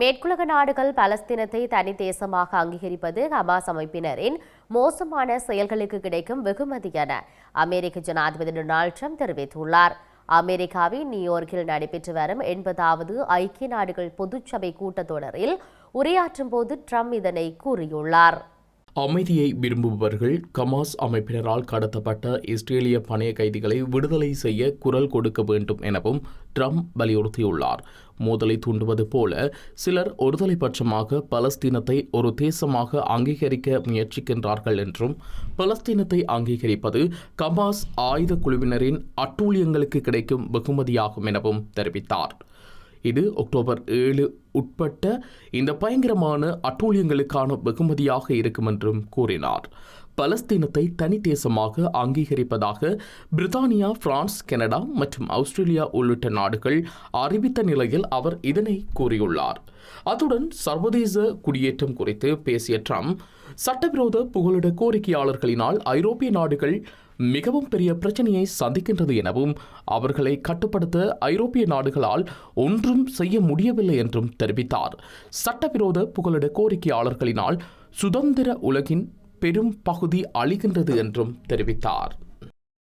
மேற்குலக நாடுகள் பலஸ்தீனத்தை தனி தேசமாக அங்கீகரிப்பது ஹமாஸ் அமைப்பினரின் மோசமான செயல்களுக்கு கிடைக்கும் வெகுமதி என அமெரிக்க ஜனாதிபதி டொனால்ட் ட்ரம்ப் தெரிவித்துள்ளார். அமெரிக்காவின் நியூயார்க்கில் நடைபெற்று வரும் எண்பதாவது ஐக்கிய நாடுகள் பொதுச்சபை கூட்டத்தொடரில் உரையாற்றும் போது ட்ரம்ப் இதனை கூறியுள்ளார். அமைதியை விரும்புபவர்கள் கமாஸ் அமைப்பினரால் கடத்தப்பட்ட இஸ்ரேலிய பணைய கைதிகளை விடுதலை செய்ய குரல் கொடுக்க வேண்டும் எனவும் ட்ரம்ப் வலியுறுத்தியுள்ளார். மோதலை தூண்டுவது போல சிலர் ஒருதலை பட்சமாக பலஸ்தீனத்தை ஒரு தேசமாக அங்கீகரிக்க முயற்சிக்கின்றார்கள் என்றும் பலஸ்தீனத்தை அங்கீகரிப்பது கமாஸ் ஆயுத குழுவினரின் அட்டூழியங்களுக்கு கிடைக்கும் வெகுமதியாகும் எனவும் தெரிவித்தார். இது அக்டோபர் ஏழு உட்பட்ட இந்த பயங்கரமான அட்டூழியங்களுக்கான வெகுமதியாக இருக்கும் என்றும் கூறினார். பலஸ்தீனத்தை தனி தேசமாக அங்கீகரிப்பதாக பிரித்தானியா பிரான்ஸ் கனடா மற்றும் ஆஸ்திரேலியா உள்ளிட்ட நாடுகள் அறிவித்த நிலையில் அவர் இதனை கூறியுள்ளார். அத்துடன் சர்வதேச குடியேற்றம் குறித்து பேசிய ட்ரம்ப் சட்டவிரோத புகலிட கோரிக்கையாளர்களினால் ஐரோப்பிய நாடுகள் மிகவும் பெரிய பிரச்சனையை சந்திக்கின்றது எனவும் அவர்களை கட்டுப்படுத்த ஐரோப்பிய நாடுகளால் ஒன்றும் செய்ய முடியவில்லை என்றும் தெரிவித்தார். சட்டவிரோத புகலிட கோரிக்கையாளர்களினால் சுதந்திர உலகின் பெரும் பகுதி அழிகின்றது என்றும் தெரிவித்தார்.